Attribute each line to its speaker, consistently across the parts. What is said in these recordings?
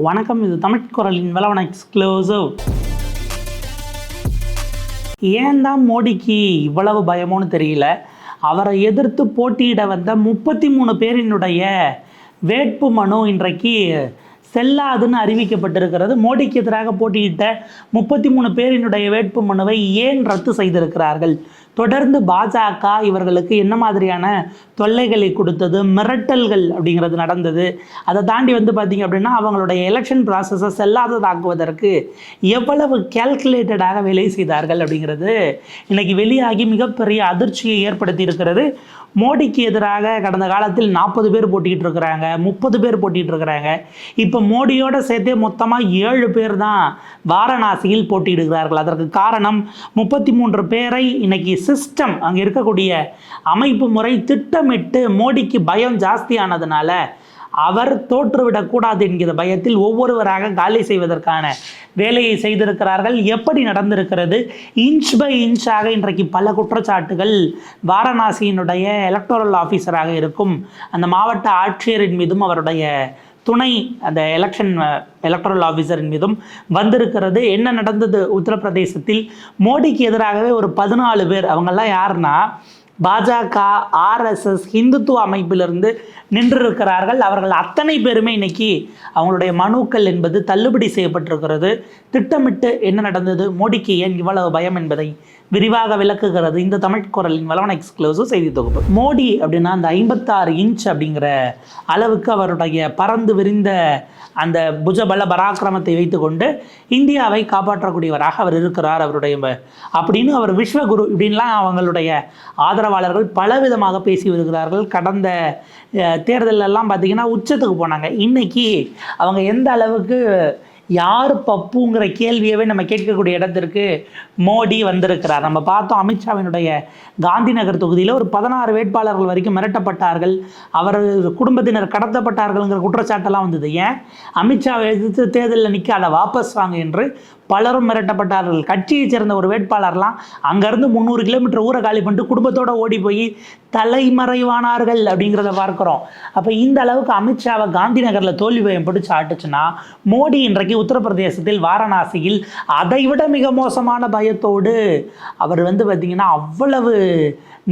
Speaker 1: வணக்கம் இது தமிழ் குரலின் வளவன எக்ஸ்க்ளூசிவ் ஏன் தான் மோடிக்கு இவ்வளவு பயமோன்னு தெரியல? அவரை எதிர்த்து போட்டியிட வந்த முப்பத்தி மூணு பேரினுடைய வேட்பு மனு இன்றைக்கு செல்லாதுன்னு அறிவிக்கப்பட்டிருக்கிறது. மோடிக்கு எதிராக போட்டியிட்ட முப்பத்தி மூணு பேரினுடைய வேட்பு மனுவை ஏன் ரத்து செய்திருக்கிறார்கள்? தொடர்ந்து பாஜக இவர்களுக்கு என்ன மாதிரியான தொல்லைகளை கொடுத்தது மிரட்டல்கள் அப்படிங்கிறது நடந்தது. அதை தாண்டி வந்து பார்த்தீங்க அப்படின்னா அவங்களுடைய எலெக்ஷன் ப்ராசஸை செல்லாததாக்குவதற்கு எவ்வளவு கேல்குலேட்டடாக வேலை செய்தார்கள் அப்படிங்கிறது இன்றைக்கி வெளியாகி மிகப்பெரிய அதிர்ச்சியை ஏற்படுத்தி இருக்கிறது. மோடிக்கு எதிராக கடந்த காலத்தில் நாற்பது பேர் போட்டிகிட்டு இருக்கிறாங்க முப்பது பேர் போட்டிகிட்டு இருக்கிறாங்க. இப்போ மோடியோட சேர்த்தே மொத்தமாக ஏழு பேர் தான் வாரணாசியில் போட்டியிடுகிறார்கள். அதற்கு காரணம் முப்பத்தி மூன்று பேரை இன்னைக்கு சிஸ்டம் அங்கே இருக்கக்கூடிய அமைப்பு முறை திட்டமிட்டு மோடிக்கு பயம் ஜாஸ்தியானதுனால அவர் தோற்றுவிடக்கூடாது என்கிற பயத்தில் ஒவ்வொருவராக காலி செய்வதற்கான வேலையை செய்திருக்கிறார்கள். எப்படி நடந்திருக்கிறது? இன்ச் பை இன்ச்சாக இன்றைக்கு பல குற்றச்சாட்டுகள் வாரணாசியினுடைய எலக்டோரல் ஆஃபீஸராக இருக்கும். அந்த மாவட்ட ஆட்சியரின் மீதும் அவருடைய துணை அந்த எலெக்ஷன் எலக்ட்ரல் ஆஃபீஸரின் மீதும் வந்திருக்கிறது. என்ன நடந்தது உத்தரப்பிரதேசத்தில்? மோடிக்கு எதிராகவே ஒரு பதினாலு பேர் அவங்கெல்லாம் யாருன்னா பாஜக ஆர்எஸ்எஸ் ஹிந்துத்துவ அமைப்பிலிருந்து நின்றிருக்கிறார்கள். அவர்கள் அத்தனை பேருமே இன்னைக்கு அவங்களுடைய மனுக்கள் என்பது தள்ளுபடி செய்யப்பட்டிருக்கிறது. திட்டமிட்டு என்ன நடந்தது? மோடிக்கு ஏன் இவ்வளவு பயம் என்பதை விரிவாக விளக்குகிறது இந்த தமிழ் குரலின் வளவன எக்ஸ்க்ளூசிவ் செய்தி தொகுப்பு. மோடி அப்படின்னா அந்த ஐம்பத்தாறு இன்ச் அப்படிங்கிற அளவுக்கு அவருடைய பறந்து விரிந்த அந்த புஜபல பராக்கிரமத்தை வைத்துக்கொண்டு இந்தியாவை காப்பாற்றக்கூடியவராக அவர் இருக்கிறார் அவருடைய அப்படின்னு அவர் விஸ்வகுரு இப்படின்லாம் அவங்களுடைய ஆதரவாளர்கள் பலவிதமாக பேசி வருகிறார்கள். கடந்த தேர்தலெல்லாம் பார்த்திங்கன்னா பார்த்தீங்கன்னா உச்சத்துக்கு போனாங்க. இன்றைக்கி அவங்க எந்த அளவுக்கு யார் பப்புங்கிற கேள்வியவே நம்ம கேட்கக்கூடிய இடத்திற்கு மோடி வந்திருக்கிறார். நம்ம பார்த்தோம் அமித்ஷாவினுடைய காந்தி நகர் தொகுதியில் ஒரு பதினாறு வேட்பாளர்கள் வரைக்கும் மிரட்டப்பட்டார்கள். அவர் குடும்பத்தினர் கடத்தப்பட்டார்கள்ங்கிற குற்றச்சாட்டெல்லாம் வந்தது. ஏன்? அமித்ஷாவை எதிர்த்து தேர்தலில் நிற்க அதை வாபஸ் வாங்க என்று பலரும் மிரட்டப்பட்டார்கள். கட்சியைச் சேர்ந்த ஒரு வேட்பாளர்லாம் அங்கேருந்து முந்நூறு கிலோமீட்டர் ஊரை காலி பண்ணிட்டு குடும்பத்தோடு ஓடி போய் தலைமறைவானார்கள் அப்படிங்கிறத பார்க்குறோம். அப்போ இந்த அளவுக்கு அமித்ஷாவை காந்தி நகரில் தோல்வி பயம் பிடிச்சி ஆட்டுச்சுன்னா மோடி இன்றைக்கு உத்தரப்பிரதேசத்தில் வாரணாசியில் அதைவிட மிக மோசமான பயத்தோடு அவர் வந்து பார்த்திங்கன்னா அவ்வளவு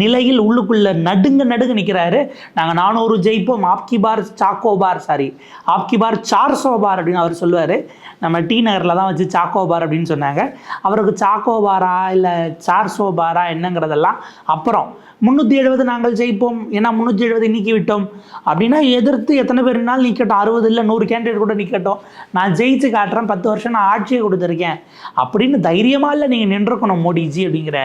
Speaker 1: நிலையில் உள்ளுக்குள்ள நடுங்க நடுங்க நிற்கிறாரு நாங்கள் நானூறு ஜெயிப்போம். ஆப்கி பார் சாக்கோ பார் சாரி ஆப்கி பார் சார்சோ பார் அப்படின்னு அவர் சொல்லுவார். நம்ம டி நகரில் தான் வச்சு சாக்கோ சாக்கோபார் அப்படின்னு சொன்னாங்க. அவருக்கு சாக்கோபாரா இல்லை சார்சோபாரா என்னங்கிறதெல்லாம் அப்புறம் முந்நூற்றி எழுபது நாங்கள் ஜெயிப்போம். ஏன்னா முந்நூற்றி எழுபது நீக்கி விட்டோம் அப்படின்னா எதிர்த்து எத்தனை பேர் நாள் நிற்கட்டும் அறுபது இல்லை நூறு கேண்டிடேட் கூட நிற்கட்டும் நான் ஜெயிச்சு காட்டுறேன். பத்து வருஷம் நான் ஆட்சியை கொடுத்துருக்கேன். அப்படின்னு தைரியமாக இல்லை நீங்கள் நின்றுக்கணும் மோடிஜி அப்படிங்கிற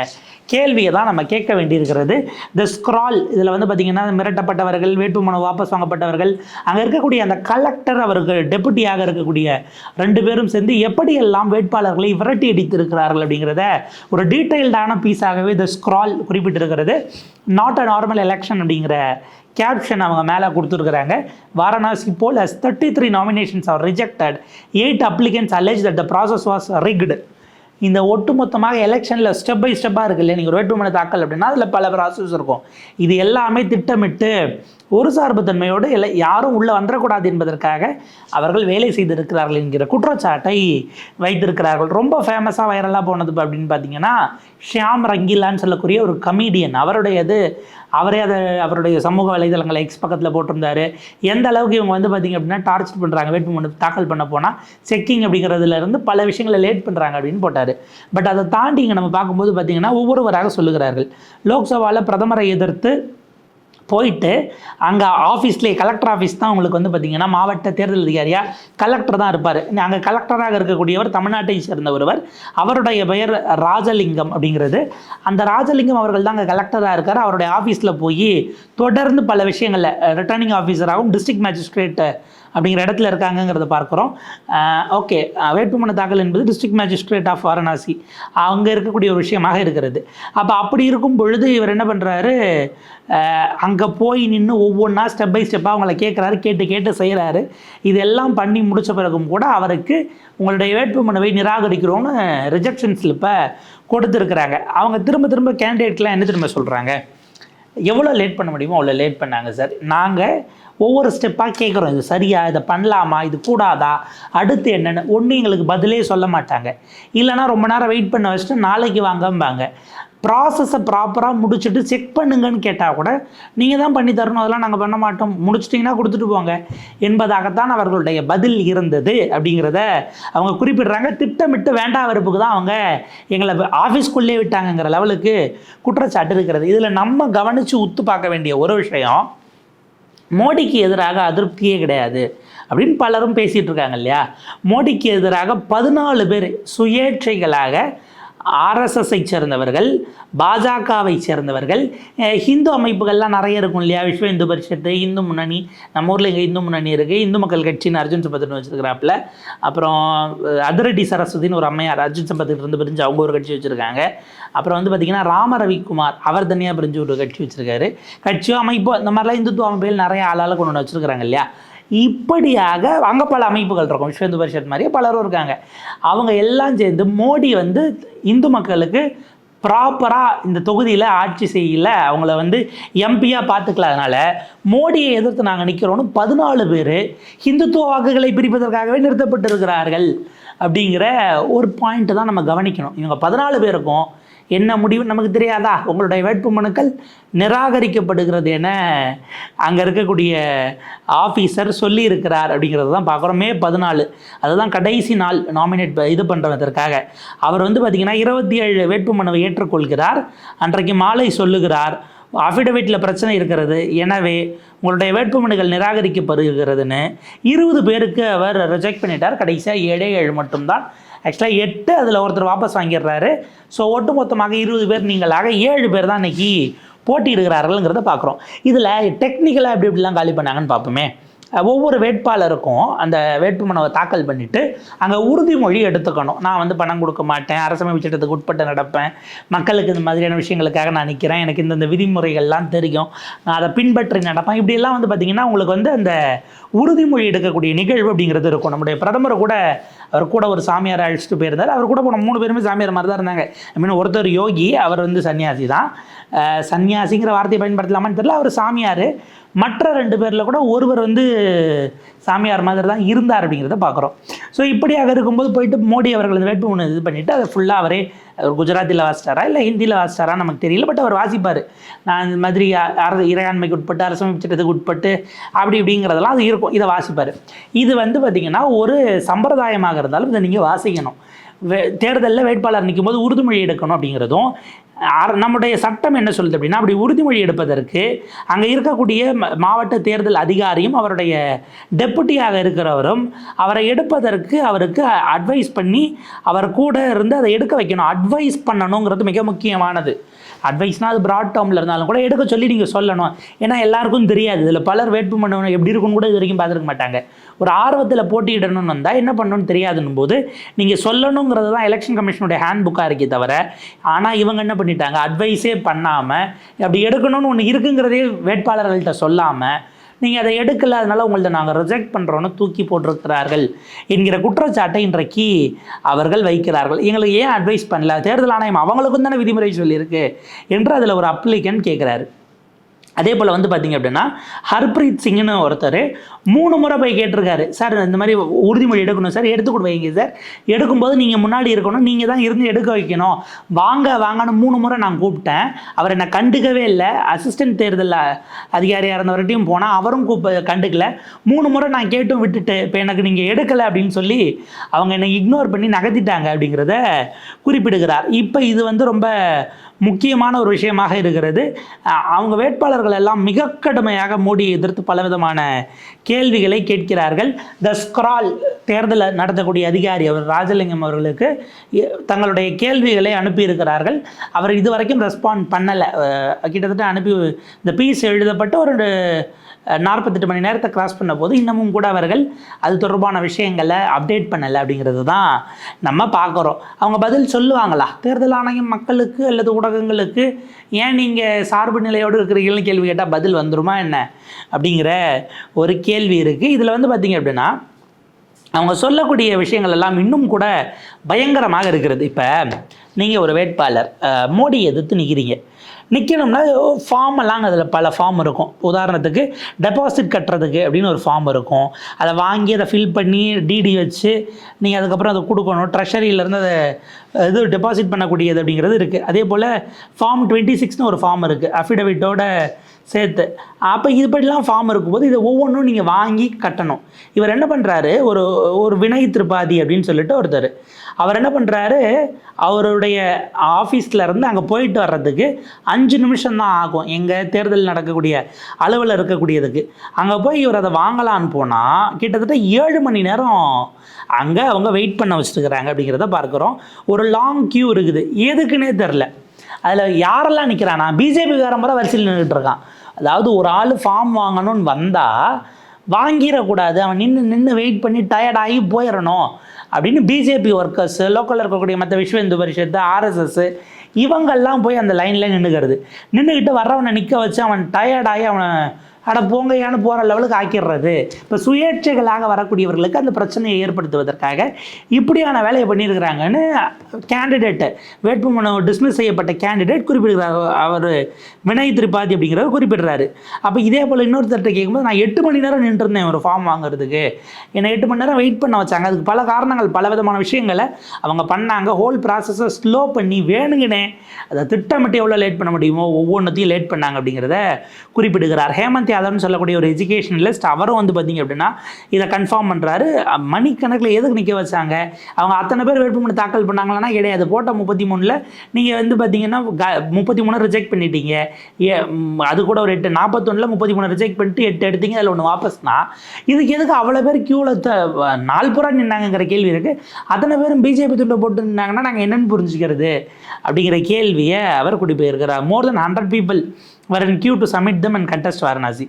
Speaker 1: கேள்வியை தான் நம்ம கேட்க வேண்டியிருக்கிறது. த ஸ்க்ரால் இதில் வந்து பார்த்திங்கன்னா மிரட்டப்பட்டவர்கள் வேட்புமனு வாபஸ் வாங்கப்பட்டவர்கள் அங்கே இருக்கக்கூடிய அந்த கலெக்டர் அவருக்கு டெபுட்டியாக இருக்கக்கூடிய ரெண்டு பேரும் சேர்ந்து எப்படியெல்லாம் வேட்பாளர்களை விரட்டி அடித்திருக்கிறார்கள் அப்படிங்கிறத ஒரு டீட்டெயில்டான பீஸாகவே த ஸ்க்ரால் குறிப்பிட்டிருக்கிறது. நாட் அ நார்மல் எலெக்ஷன் அப்படிங்கிற கேப்ஷன் அவங்க மேலே கொடுத்துருக்குறாங்க. Varanasi poll as thirty three nominations are rejected eight applicants allege that the process was rigged இந்த ஒட்டுமொத்தமாக எலெக்ஷனில் ஸ்டெப் பை ஸ்டெப்பாக இருக்குல்ல நீங்கள் ஒரு வேட்புமனு தாக்கல் அப்படின்னா அதில் பல ப்ராசஸ் இருக்கும். இது எல்லாமே திட்டமிட்டு ஒரு சார்புத்தன்மையோடு இல்லை யாரும் உள்ளே வந்துடக்கூடாது என்பதற்காக அவர்கள் வேலை செய்திருக்கிறார்கள் என்கிற குற்றச்சாட்டை வைத்திருக்கிறார்கள். ரொம்ப ஃபேமஸாக வைரலாக போனது அப்படின்னு பார்த்தீங்கன்னா ஷியாம் ரங்கிலான்னு சொல்லக்கூடிய ஒரு கமீடியன் அவருடையது அவரே அதை அவருடைய சமூக வலைதளங்களை எக்ஸ் பக்கத்தில் போட்டிருந்தாரு. எந்த அளவுக்கு இவங்க வந்து பார்த்தீங்க அப்படின்னா டார்ச்சர் பண்ணுறாங்க வேட்புமனு தாக்கல் பண்ண போனால் செக்கிங் அப்படிங்கிறதுல இருந்து பல விஷயங்களை லேட் பண்ணுறாங்க அப்படின்னு போட்டார். பட் அதை தாண்டி இங்கே நம்ம பார்க்கும்போது பார்த்தீங்கன்னா ஒவ்வொருவராக சொல்லுகிறார்கள். லோக்சபாவில் பிரதமரை எதிர்த்து போயிட்டு அங்கே ஆஃபீஸ்லேயே கலெக்டர் ஆஃபீஸ் தான் உங்களுக்கு வந்து பார்த்திங்கன்னா மாவட்ட தேர்தல் அதிகாரியாக கலெக்டர் தான் இருப்பார். அங்கே கலெக்டராக இருக்கக்கூடியவர் தமிழ்நாட்டை சேர்ந்த ஒருவர். அவருடைய பெயர் ராஜலிங்கம் அப்படிங்கிறது. அந்த ராஜலிங்கம் அவர்கள் தான் அங்கே கலெக்டராக இருக்கார். அவருடைய ஆஃபீஸில் போய் தொடர்ந்து பல விஷயங்களில் ரிட்டர்னிங் ஆஃபீஸராகவும் டிஸ்ட்ரிக்ட் மேஜிஸ்ட்ரேட்டை அப்படிங்கிற இடத்துல இருக்காங்கங்கிறத பார்க்குறோம். ஓகே வேட்புமனு தாக்கல் என்பது டிஸ்ட்ரிக்ட் மேஜிஸ்ட்ரேட் ஆஃப் வாரணாசி. அங்கே இருக்கக்கூடிய ஒரு விஷயமாக இருக்கிறது. அப்போ அப்படி இருக்கும் பொழுது இவர் என்ன பண்ணுறாரு அங்கே போய் நின்று ஒவ்வொன்றா ஸ்டெப் பை ஸ்டெப்பாக அவங்கள கேட்குறாரு கேட்டு கேட்டு செய்கிறாரு இதெல்லாம் பண்ணி முடித்த பிறகும் கூட அவருக்கு உங்களுடைய வேட்புமனுவை நிராகரிக்கிறோன்னு ரிஜெக்ஷன் ஸ்லிப்பை கொடுத்துருக்குறாங்க. அவங்க திரும்ப திரும்ப கேண்டிடேட்லாம் என்ன திரும்ப சொல்கிறாங்க எவ்வளோ லேட் பண்ண முடியுமோ அவ்வளோ லேட் பண்ணாங்க சார் நாங்கள் ஒவ்வொரு ஸ்டெப்பாக கேட்குறோம் இது சரியா? இதை பண்ணலாமா? இது கூடாதா? அடுத்து என்னென்னு ஒன்று எங்களுக்கு பதிலே சொல்ல மாட்டாங்க. இல்லைனா ரொம்ப நேரம் வெயிட் பண்ண வச்சுட்டு நாளைக்கு வாங்கம்பாங்க. ப்ராசஸை ப்ராப்பராக முடிச்சுட்டு செக் பண்ணுங்கன்னு கேட்டால் கூட நீங்கள் தான் பண்ணி தரணும். அதெல்லாம் நாங்கள் பண்ண மாட்டோம். முடிச்சிட்டிங்கன்னா கொடுத்துட்டு போங்க. என்பதாகத்தான் அவர்களுடைய பதில் இருந்தது அப்படிங்கிறத அவங்க குறிப்பிடுறாங்க. திட்டமிட்டு வேண்டா வெறுப்புக்கு தான் அவங்க எங்களை ஆஃபீஸ்க்குள்ளே விட்டாங்கங்கிற லெவலுக்கு குற்றச்சாட்டு இருக்கிறது. இதில் நம்ம கவனித்து உத்து பார்க்க வேண்டிய ஒரு விஷயம் மோடிக்கு எதிராக அதிருப்தியே கிடையாது அப்படின்னு பலரும் பேசிகிட்டு இருக்காங்க இல்லையா? மோடிக்கு எதிராக பதினாலு பேர் சுயேட்சைகளாக ஆர்எஸ்எஸ்ஐ சேர்ந்தவர்கள் பாஜகவை சேர்ந்தவர்கள். ஹிந்து அமைப்புகள்லாம் நிறைய இருக்கும் இல்லையா? விஸ்வ இந்து பரிஷத்து இந்து முன்னணி நம்ம ஊரில் இங்கே இந்து முன்னணி இருக்குது இந்து மக்கள் கட்சின்னு அர்ஜுன் சம்பத்துன்னு வச்சுருக்கிறாப்புல. அப்புறம் அதிரடி சரஸ்வதின்னு ஒரு அம்மையார் அர்ஜுன் சம்பத்துக்கு இருந்து பிரிஞ்சு அவங்க ஒரு கட்சி வச்சுருக்காங்க. அப்புறம் வந்து பார்த்திங்கன்னா ராம ரவிக்குமார் அவர் தனியாக பிரிஞ்சு ஒரு கட்சி வச்சுருக்காரு. கட்சியோ அமைப்போ இந்த மாதிரிலாம் இந்துத்துவ அமைப்புகள் நிறைய ஆளால் கொண்டு வச்சுருக்கிறாங்க இல்லையா? இப்படியாக அங்கே பல அமைப்புகள் இருக்கும். விஸ்வ இந்து பரிஷத் மாதிரியே பலரும் இருக்காங்க. அவங்க எல்லாம் சேர்ந்து மோடி வந்து இந்து மக்களுக்கு ப்ராப்பராக இந்த தொகுதியில் ஆட்சி செய்யல. அவங்கள வந்து எம்பியாக பார்த்துக்கலாதனால மோடியை எதிர்த்து நாங்கள் நிற்கிறோன்னு பதினாலு பேர் ஹிந்துத்துவ வாக்குகளை பிரிப்பதற்காகவே நிறுத்தப்பட்டிருக்கிறார்கள். அப்படிங்கிற ஒரு பாயிண்ட்டு தான் நம்ம கவனிக்கணும். இவங்க பதினாலு பேருக்கும் என்ன முடிவு நமக்கு தெரியாதா? உங்களுடைய வேட்புமனுக்கள் நிராகரிக்கப்படுகிறது என அங்கே இருக்கக்கூடிய ஆஃபீஸர் சொல்லியிருக்கிறார் அப்படிங்கிறது தான் பார்க்குறோம். மே பதினாலு. அதுதான் கடைசி நாள் நாமினேட் இது பண்ணுறதற்காக அவர் வந்து பார்த்திங்கன்னா இருபத்தி ஏழு வேட்புமனுவை ஏற்றுக்கொள்கிறார். அன்றைக்கு மாலை சொல்லுகிறார். அஃபிடவிட்டில் பிரச்சனை இருக்கிறது. எனவே உங்களுடைய வேட்புமனுகள் நிராகரிக்கப்படுகிறதுன்னு இருபது பேருக்கு அவர் ரிஜெக்ட் பண்ணிட்டார். கடைசியாக ஏழே ஏழு மட்டும்தான் ஆக்சுவலாக எட்டு அதில் ஒருத்தர் வாபஸ் வாங்கிடுறாரு. ஸோ ஒட்டுமொத்தமாக இருபது பேர் நீங்களாக ஏழு பேர் தான் இன்றைக்கி போட்டியிடுகிறார்கள்ங்கிறத பார்க்குறோம். இதில் டெக்னிக்கலாக எப்படி இப்படிலாம் காலி பண்ணாங்கன்னு பார்ப்போமே. ஒவ்வொரு வேட்பாளருக்கும் அந்த வேட்புமனுவை தாக்கல் பண்ணிவிட்டு அங்கே உறுதிமொழி எடுத்துக்கணும். நான் வந்து பணம் கொடுக்க மாட்டேன் அரசமைப்பு சட்டத்துக்கு உட்பட்டு நடப்பேன். மக்களுக்கு இந்த மாதிரியான விஷயங்களுக்காக நான் நிற்கிறேன் எனக்கு இந்தந்த விதிமுறைகள்லாம் தெரியும். நான் அதை பின்பற்றி நடப்பேன். இப்படியெல்லாம் வந்து பார்த்திங்கன்னா உங்களுக்கு வந்து அந்த உறுதிமொழி எடுக்கக்கூடிய நிகழ்வு அப்படிங்கிறது இருக்கும். நம்முடைய பிரதமர் கூட அவர் கூட ஒரு சாமியார் அழைச்சிட்டு போயிருந்தார். அவர் கூட போன மூணு பேருமே சாமியார் மாதிரி தான் இருந்தாங்க. ஐ மீன் ஒருத்தர் யோகி அவர் வந்து சன்னியாசி தான் சன்னியாசிங்கிற வார்த்தையை பயன்படுத்தலாமான்னு தெரியல. அவர் சாமியார். மற்ற ரெண்டு பேரில் கூட ஒருவர் வந்து சாமியார் மாதிரி தான் இருந்தார் அப்படிங்கிறத பார்க்குறோம் ஸோ இப்படியாக இருக்கும்போது போயிட்டு மோடி அவர்கள் இந்த வேட்புமனு இது பண்ணிவிட்டு அதை ஃபுல்லாக அவரே குஜராத்தில் குஜராத்தியில் வாசிட்டாரா இல்லை ஹிந்தியில் வாசிட்டாரா நமக்கு தெரியல பட் அவர் வாசிப்பார். நான் இந்த மாதிரி அரசு இறையாண்மைக்கு உட்பட்டு அரசமைப்பு சட்டத்துக்கு உட்பட்டு அப்படி இப்படிங்கிறதெல்லாம் அது இருக்கும். இதை வாசிப்பார். இது வந்து பார்த்திங்கன்னா ஒரு சம்பிரதாயமாக இருந்தாலும் இதை நீங்கள் வாசிக்கணும். வே தேர்தலில் வேட்பாளர் நிற்கும்போது உறுதிமொழி எடுக்கணும் அப்படிங்கிறதும் நம்முடைய சட்டம் என்ன சொல்லுது அப்படின்னா அப்படி உறுதிமொழி எடுப்பதற்கு அங்கே இருக்கக்கூடிய மாவட்ட தேர்தல் அதிகாரியும் அவருடைய டெப்புட்டியாக இருக்கிறவரும் அவரை எடுப்பதற்கு அவருக்கு அட்வைஸ் பண்ணி அவர் கூட இருந்து அதை எடுக்க வைக்கணும். அட்வைஸ் பண்ணணுங்கிறது மிக முக்கியமானது. அட்வைஸ்னால் அது ப்ராட் டேர்மில் இருந்தாலும் கூட எடுக்க சொல்லி நீங்கள் சொல்லணும். ஏன்னா எல்லாருக்கும் தெரியாது. இதில் பலர் வேட்புமனு எப்படி இருக்குன்னு கூட இது வரைக்கும் பார்த்துருக்க மாட்டாங்க. ஒரு ஆர்வத்தில் போட்டியிடணும்னு வந்தால் என்ன பண்ணணும்னு தெரியாதுன்னும் போது நீங்கள் சொல்லணுங்கிறது தான் எலெக்ஷன் கமிஷனுடைய ஹேண்ட் புக்காக இருக்கே தவிர ஆனால் இவங்க என்ன பண்ணிட்டாங்க? அட்வைஸே பண்ணாமல் அப்படி எடுக்கணும்னு ஒன்று இருக்குங்கிறதே வேட்பாளர்கள்ட்ட சொல்லாமல் நீங்கள் அதை எடுக்கல அதனால் உங்கள்ட்ட நாங்கள் ரிஜெக்ட் பண்ணுறோன்னு தூக்கி போட்டிருக்கிறார்கள் என்கிற குற்றச்சாட்டை இன்றைக்கு அவர்கள் வைக்கிறார்கள். எங்களுக்கு ஏன் அட்வைஸ் பண்ணல? தேர்தல் ஆணையம் அவங்களுக்கும் தானே விதிமுறை சொல்லியிருக்கு? என்று அதில் ஒரு அப்ளிகன் கேட்குறாரு அதே போல் வந்து பார்த்தீங்க அப்படின்னா ஹர்ப்ரீத் சிங்னு ஒருத்தர் மூணு முறை போய் கேட்டிருக்காரு. சார் இந்த மாதிரி உறுதிமொழி எடுக்கணும் சார். எடுத்து கொடு வைங்க சார். எடுக்கும்போது நீங்கள் முன்னாடி இருக்கணும். நீங்கள் தான் இருந்து எடுக்க வைக்கணும். வாங்க வாங்கன்னு மூணு முறை நான் கூப்பிட்டேன். அவர் என்னை கண்டுக்கவே இல்லை. அசிஸ்டன்ட் தேர்தல் அதிகாரியாக இருந்தவர்கிட்டையும் போனால் அவரும் கூப்ப கண்டுக்கல. மூணு முறை நான் கேட்டும் விட்டுட்டு இப்போ எனக்கு நீங்கள் எடுக்கலை அப்படின்னு சொல்லி அவங்க என்னை இக்னோர் பண்ணி நகர்த்திட்டாங்க அப்படிங்கிறத குறிப்பிடுகிறார். இப்போ இது வந்து ரொம்ப முக்கியமான ஒரு விஷயமாக இருக்கிறது. அவங்க வேட்பாளர்கள் எல்லாம் மிக கடுமையாக மோடியை எதிர்த்து பலவிதமான கேள்விகளை கேட்கிறார்கள். த ஸ்க்ரால் தேர்தலில் நடத்தக்கூடிய அதிகாரி அவர் ராஜலிங்கம் அவர்களுக்கு தங்களுடைய கேள்விகளை அனுப்பியிருக்கிறார்கள். அவர் இதுவரைக்கும் ரெஸ்பாண்ட் பண்ணலை. கிட்டத்தட்ட அனுப்பி இந்த பீஸ் எழுதப்பட்டு ஒரு நாற்பத்தெட்டு மணி நேரத்தை கிராஸ் பண்ண போது இன்னமும் கூட அவர்கள் அது தொடர்பான விஷயங்களை அப்டேட் பண்ணலை அப்படிங்கிறது தான் நம்ம பார்க்குறோம். அவங்க பதில் சொல்லுவாங்களா? தேர்தல் ஆணையம் மக்களுக்கு அல்லது ஊடகங்களுக்கு ஏன் நீங்கள் சார்பு நிலையோடு இருக்கிறீங்கன்னு கேள்வி கேட்டால் பதில் வந்துருமா என்ன? அப்படிங்கிற ஒரு கேள்வி இருக்குது இதில் வந்து பார்த்தீங்க அப்படின்னா அவங்க சொல்லக்கூடிய விஷயங்கள் எல்லாம் இன்னும் கூட பயங்கரமாக இருக்கிறது. இப்போ நீங்கள் ஒரு வேட்பாளர் மோடி மோடியை எதிர்த்து நிற்கிறீங்க நிற்கணும்னா ஃபார்ம் எல்லாம் அதில் பல ஃபார்ம் இருக்கும். உதாரணத்துக்கு டெபாசிட் கட்டுறதுக்கு அப்படின்னு ஒரு ஃபார்ம் இருக்கும். அதை வாங்கி அதை ஃபில் பண்ணி டிடி வச்சு நீங்கள் அதுக்கப்புறம் அதை கொடுக்கணும். ட்ரெஷரியிலேருந்து அதை இது டெபாசிட் பண்ணக்கூடியது அப்படிங்கிறது இருக்குது அதே போல் ஃபார்ம் டுவெண்ட்டி சிக்ஸ்னு ஒரு ஃபார்ம் இருக்குது அஃபிடவிட்டோட சேர்த்து. அப்போ இதுபடிலாம் ஃபார்ம் இருக்கும்போது இதை ஒவ்வொன்றும் நீங்கள் வாங்கி கட்டணும். இவர் என்ன பண்ணுறாரு ஒரு ஒரு வினய் திருப்பாதி அப்படின்னு சொல்லிட்டு ஒருத்தர். அவர் என்ன பண்ணுறாரு அவருடைய ஆஃபீஸில் இருந்து அங்கே போயிட்டு வர்றதுக்கு அஞ்சு நிமிஷம் தான் ஆகும். எங்கள் தேர்தல் நடக்கக்கூடிய அளவில் இருக்கக்கூடியதுக்கு. அங்கே போய் இவர் அதை வாங்கலான்னு போனால் கிட்டத்தட்ட ஏழு மணி நேரம் அங்கே அவங்க வெயிட் பண்ண வச்சுருக்கிறாங்க அப்படிங்கிறத பார்க்குறோம். ஒரு லாங் கியூ இருக்குது. எதுக்குன்னே தெரில அதில் யாரெல்லாம் நிற்கிறானா பிஜேபிக்காரன் முறை வரிசையில் நின்றுட்டு இருக்கான். அதாவது ஒரு ஆள் ஃபார்ம் வாங்கணும்னு வந்தால் வாங்கிடக்கூடாது. அவன் நின்று நின்று வெயிட் பண்ணி டயர்ட் ஆகி போயிடணும். அப்படின்னு பிஜேபி ஒர்க்கர்ஸு லோக்கலில் இருக்கக்கூடிய மற்ற விஸ்வ இந்து பரிஷத்து ஆர்எஸ்எஸ்ஸு இவங்கெல்லாம் போய் அந்த லைனில் நின்றுக்கிறது நின்றுக்கிட்டு வர்றவனை நிற்க வச்சு அவன் டயர்டாகி அவனை அட போங்கையான்னு போகிற லெவலுக்கு ஆக்கிடுறது. இப்போ சுயேட்சைகளாக வரக்கூடியவர்களுக்கு அந்த பிரச்சனையை ஏற்படுத்துவதற்காக இப்படியான வேலையை பண்ணியிருக்கிறாங்கன்னு கேண்டிடேட்டு வேட்புமனு டிஸ்மிஸ் செய்யப்பட்ட கேண்டிடேட் குறிப்பிடுகிறார். அவர் வினய் திரிபாதி அப்படிங்கிறவர் குறிப்பிடுறாரு. அப்போ இதே போல் இன்னொருத்தர்கிட்ட கேட்கும்போது நான் எட்டு மணி நேரம் நின்றுருந்தேன் ஒரு ஃபார்ம் வாங்குறதுக்கு. என்னை எட்டு மணி நேரம் வெயிட் பண்ண வச்சாங்க. அதுக்கு பல காரணங்கள் பல விதமான விஷயங்களை அவங்க பண்ணாங்க. ஹோல் ப்ராசஸை ஸ்லோ பண்ணி வேணுங்கனே. அதை திட்டமிட்டு எவ்வளோ லேட் பண்ண முடியுமோ ஒவ்வொன்றத்தையும் லேட் பண்ணாங்க அப்படிங்கிறத குறிப்பிடுகிறார். ஹேமந்த் யாதவ்னு சொல்லக்கூடிய ஒரு எஜுகேஷனலிஸ்ட் அவரும் வந்து பார்த்தீங்க அப்படின்னா இதை கன்ஃபார்ம் பண்ணுறாரு மணிக்கணக்கில் எதுக்கு நிற்க வச்சாங்க? அவங்க அத்தனை பேர் வேட்புமனு தாக்கல் பண்ணாங்களான்னா கிடையாது. போட்ட முப்பத்தி மூணில் நீங்கள் வந்து பார்த்தீங்கன்னா முப்பத்தி மூணு ரிஜெக்ட் பண்ணிட்டீங்க. ஏ அது கூட ஒரு எட்டு நாற்பத்தொன்னில் முப்பத்தி மூணு ரிஜெக்ட் பண்ணிட்டு எட்டு எடுத்தீங்க அதில் ஒன்று வாபஸ்னா இதுக்கு எதுக்கு அவ்வளோ பேர் க்யூவில் நாள் பூரா நின்னாங்கிற கேள்வி இருக்குது அத்தனை பேரும் பிஜேபி துண்டை போட்டு நின்னாங்கன்னா நாங்கள் என்னென்னு புரிஞ்சுக்கிறது? அப்படிங்கிற கேள்வியை அவர் கூட்டி more than hundred people were in queue to submit them and contest Varanasi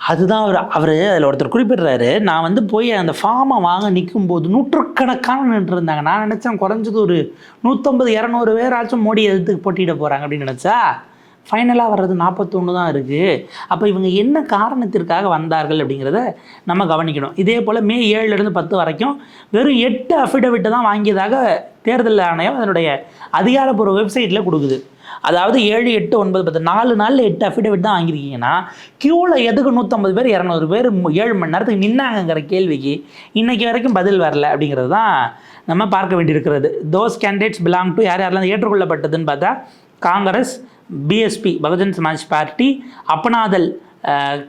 Speaker 1: அதுதான் அவர் அவர் அதில் ஒருத்தர் குறிப்பிடுறாரு நான் வந்து போய் அந்த ஃபார்மை வாங்க நிற்கும் போது நூற்றுக்கணக்கான நின்று இருந்தாங்க நான் நினச்சேன் குறைஞ்சது ஒரு நூற்றம்பது இரநூறு பேராச்சும் மோடி எதிர்த்து போட்டியிட போகிறாங்க அப்படின்னு நினச்சா ஃபைனலாக வர்றது நாற்பத்தொன்று தான் இருக்குது அப்போ இவங்க என்ன காரணத்திற்காக வந்தார்கள் அப்படிங்கிறத நம்ம கவனிக்கணும். இதே போல் மே ஏழுலேருந்து பத்து வரைக்கும் வெறும் எட்டு அஃபிடவிட்டை தான் வாங்கியதாக தேர்தல் ஆணையம் அதனுடைய அதிகாரப்பூர்வ வெப்சைட்டில் கொடுக்குது. அதாவது ஏழு எட்டு ஒன்பது பத்து நாலு நாளில் எட்டு அஃபிடவிட் தான் வாங்கியிருக்கீங்கன்னா க்யூவில் எதுக்கு நூற்றம்பது பேர் இரநூறு பேர் ஏழு மணி நேரத்துக்கு நின்னாங்கங்கிற கேள்விக்கு இன்றைக்கி வரைக்கும் பதில் வரல அப்படிங்கிறது தான் நம்ம பார்க்க வேண்டியிருக்கிறது. தோஸ் கேண்டிடேட்ஸ் பிலாங் டு யார் யாரெல்லாம் ஏற்றுக்கொள்ளப்பட்டதுன்னு பார்த்தா காங்கிரஸ் பிஎஸ்பி பகுஜன் சமாஜ் பார்ட்டி அப்னாதல்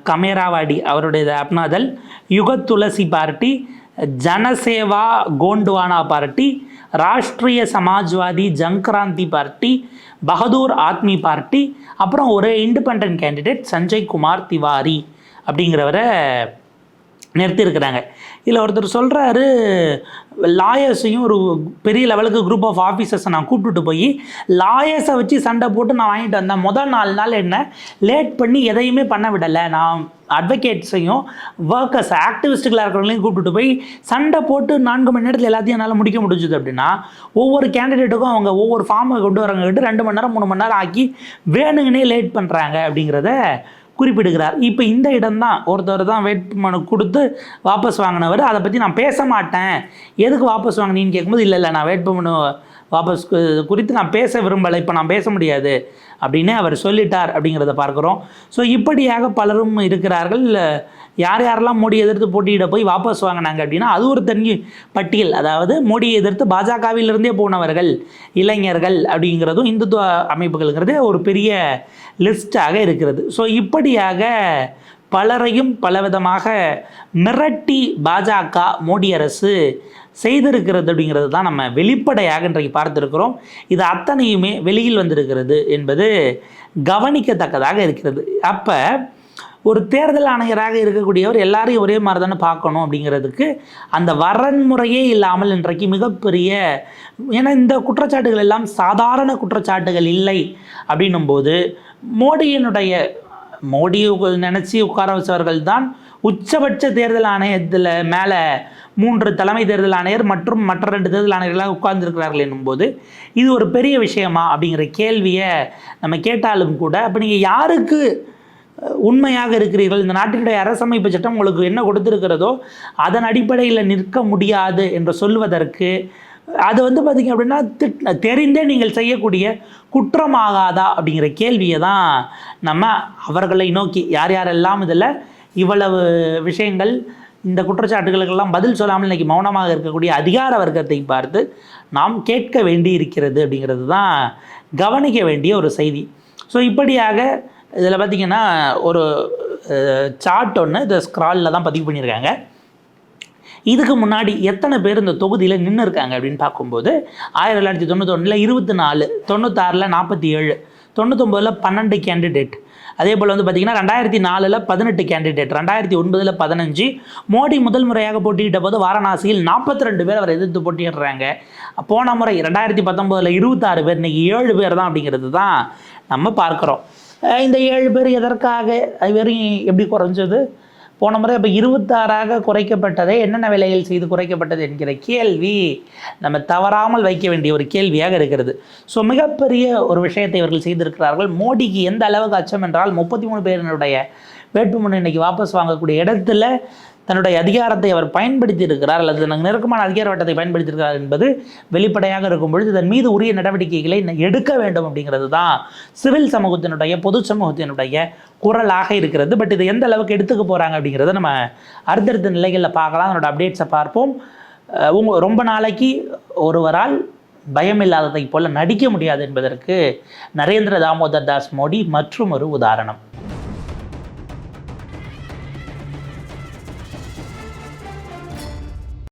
Speaker 1: கமேராவாடி அவருடைய Apna Dal Yug Tulsi party Jansewa Gondwana party Rashtriya Samajwadi Jankranti party Bahadur Aadmi party அப்புறம் ஒரு இண்டிபெண்ட் கேண்டிடேட் சஞ்சய் குமார் திவாரி அப்படிங்கிறவரை நிறுத்தியிருக்கிறாங்க. இதில் ஒருத்தர் சொல்கிறாரு லாயர்ஸையும் ஒரு பெரிய லெவலுக்கு குரூப் ஆஃப் ஆஃபீஸர்ஸை நான் கூப்பிட்டுட்டு போய் லாயர்ஸை வச்சு சண்டை போட்டு நான் வாங்கிட்டு வந்தேன். முதல் நாலு நாள் என்ன? லேட் பண்ணி எதையுமே பண்ண விடலை. நான் அட்வொகேட்ஸையும் ஒர்க்கர்ஸ் ஆக்டிவிஸ்ட்டுகளாக இருக்கிறவங்களையும் கூப்பிட்டு போய் சண்டை போட்டு நான்கு மணி நேரத்தில் எல்லாத்தையும் என்னால் முடிக்க முடிஞ்சுது அப்படின்னா ஒவ்வொரு கேண்டிடேட்டுக்கும் அவங்க ஒவ்வொரு ஃபார்மை கொண்டு வரவங்க கிட்ட ரெண்டு மணி நேரம் மூணு மணி நேரம் ஆக்கி வேணுங்கன்னே லேட் பண்ணுறாங்க அப்படிங்கிறத குறிப்பிடுகிறார். இப்போ இந்த இடம்தான் ஒருத்தர் தான் வேட்புமனு கொடுத்து வாபஸ் வாங்கினவர். அதை பற்றி நான் பேச மாட்டேன். எதுக்கு வாபஸ் வாங்கினீன்னு கேட்கும்போது இல்லை இல்லை நான் வேட்புமனு வாபஸ் குறித்து நான் பேச விரும்பலை இப்போ நான் பேச முடியாது அப்படின்னு அவர் சொல்லிட்டார் அப்படிங்கிறத பார்க்குறோம். ஸோ இப்படியாக பலரும் இருக்கிறார்கள். யார் யாரெல்லாம் மோடி எதிர்த்து போட்டியிட போய் வாபஸ் வாங்கினாங்க அப்படின்னா அது ஒரு தனி பட்டியல். அதாவது மோடியை எதிர்த்து பாஜகவிலிருந்தே போனவர்கள் இளைஞர்கள் அப்படிங்கிறதும் இந்துத்துவ அமைப்புகள்ங்கிறது ஒரு பெரிய லிஸ்டாக இருக்கிறது. ஸோ இப்படியாக பலரையும் பலவிதமாக மிரட்டி பாஜக மோடி அரசு செய்திருக்கிறது அப்படிங்கிறது தான் நம்ம வெளிப்படையாக இன்றைக்கு பார்த்துருக்கிறோம். இது அத்தனையுமே வெளியில் வந்திருக்கிறது என்பது கவனிக்கத்தக்கதாக இருக்கிறது. அப்போ ஒரு தேர்தல் ஆணையராக இருக்கக்கூடியவர் எல்லாரையும் ஒரே மாதிரி தானே பார்க்கணும் அப்படிங்கிறதுக்கு அந்த வரன்முறையே இல்லாமல் இன்றைக்கு மிகப்பெரிய ஏன்னா இந்த குற்றச்சாட்டுகள் எல்லாம் சாதாரண குற்றச்சாட்டுகள் இல்லை அப்படின்னும்போது மோடியினுடைய மோடியை நினச்சி உட்கார வச்சவர்கள் தான் உச்சபட்ச தேர்தல் ஆணையத்தில் மேலே மூன்று தலைமை தேர்தல் ஆணையர் மற்றும் மற்ற ரெண்டு தேர்தல் ஆணையர்களாக உட்கார்ந்துருக்கிறார்கள் என்னும்போது இது ஒரு பெரிய விஷயமா அப்படிங்கிற கேள்வியை நம்ம கேட்டாலும் கூட அப்போ நீங்கள் யாருக்கு உண்மையாக இருக்கிறீர்கள்? இந்த நாட்டினுடைய அரசமைப்பு சட்டம் உங்களுக்கு என்ன கொடுத்துருக்கிறதோ அதன் அடிப்படையில் நிற்க முடியாது என்று சொல்வதற்கு அது வந்து பார்த்திங்க அப்படின்னா திட் தெரிந்தே நீங்கள் செய்யக்கூடிய குற்றமாகாதா அப்படிங்கிற கேள்வியை தான் நம்ம அவர்களை நோக்கி யார் யாரெல்லாம் இதில் இவ்வளவு விஷயங்கள் இந்த குற்றச்சாட்டுகளுக்கெல்லாம் பதில் சொல்லாமல் இன்னைக்கு மௌனமாக இருக்கக்கூடிய அதிகார வர்க்கத்தை பார்த்து நாம் கேட்க வேண்டி இருக்கிறது அப்படிங்கிறது தான் கவனிக்க வேண்டிய ஒரு செய்தி. ஸோ இப்படியாக இதில் பார்த்திங்கன்னா ஒரு சார்ட் ஒன்று இந்த ஸ்க்ராலில் தான் பதிவு பண்ணியிருக்காங்க. இதுக்கு முன்னாடி எத்தனை பேர் இந்த தொகுதியில் நின்று இருக்காங்க அப்படின்னு பார்க்கும்போது ஆயிரத்தி தொள்ளாயிரத்தி தொண்ணூத்தொன்னில் இருபத்தி நாலு தொண்ணூத்தாறில் நாற்பத்தி ஏழு தொண்ணூத்தொம்பதில் பன்னெண்டு கேண்டிடேட் அதே போல் வந்து பார்த்திங்கன்னா ரெண்டாயிரத்தி நாலில் பதினெட்டு கேண்டிடேட் ரெண்டாயிரத்தி ஒன்பதில் பதினஞ்சு. மோடி முதல் முறையாக போட்டியிட்ட போது வாரணாசியில் நாற்பத்தி ரெண்டு பேர் அவர் எதிர்த்து போட்டியிடுறாங்க. போன முறை ரெண்டாயிரத்தி பத்தொம்போதில் இருபத்தாறு பேர் இன்றைக்கி ஏழு பேர் தான் அப்படிங்கிறது தான் நம்ம பார்க்குறோம். இந்த ஏழு பேர் எதற்காக வெறும் எப்படி குறைஞ்சது? போன முறை அப்போ இருபத்தாறாக குறைக்கப்பட்டதை என்னென்ன விலையில் செய்து குறைக்கப்பட்டது என்கிற கேள்வி நம்ம தவறாமல் வைக்க வேண்டிய ஒரு கேள்வியாக இருக்கிறது. ஸோ மிகப்பெரிய ஒரு விஷயத்தை இவர்கள் செய்திருக்கிறார்கள். மோடிக்கு எந்த அளவுக்கு அச்சம் என்றால் முப்பத்தி மூணு பேரினுடைய வேட்புமனு இன்னைக்கு வாபஸ் வாங்கக்கூடிய இடத்துல தன்னுடைய அதிகாரத்தை அவர் பயன்படுத்தியிருக்கிறார் அல்லது தனக்கு நெருக்கமான அதிகார வட்டத்தை பயன்படுத்தியிருக்கிறார் என்பது வெளிப்படையாக இருக்கும் பொழுது இதன் மீது உரிய நடவடிக்கைகளை எடுக்க வேண்டும் அப்படிங்கிறது தான் சிவில் சமூகத்தினுடைய பொது சமூகத்தினுடைய குரலாக இருக்கிறது. பட் இதை எந்த அளவுக்கு எடுத்துக்க போகிறாங்க அப்படிங்கிறத நம்ம அடுத்தடுத்த நிலைகளில் பார்க்கலாம். அதனோட அப்டேட்ஸை பார்ப்போம். உங்க ரொம்ப நாளைக்கு ஒருவரால் பயம் இல்லாததை போல நடிக்க முடியாது என்பதற்கு நரேந்திர தாமோதர் தாஸ் மோடி மற்றும் ஒரு உதாரணம்.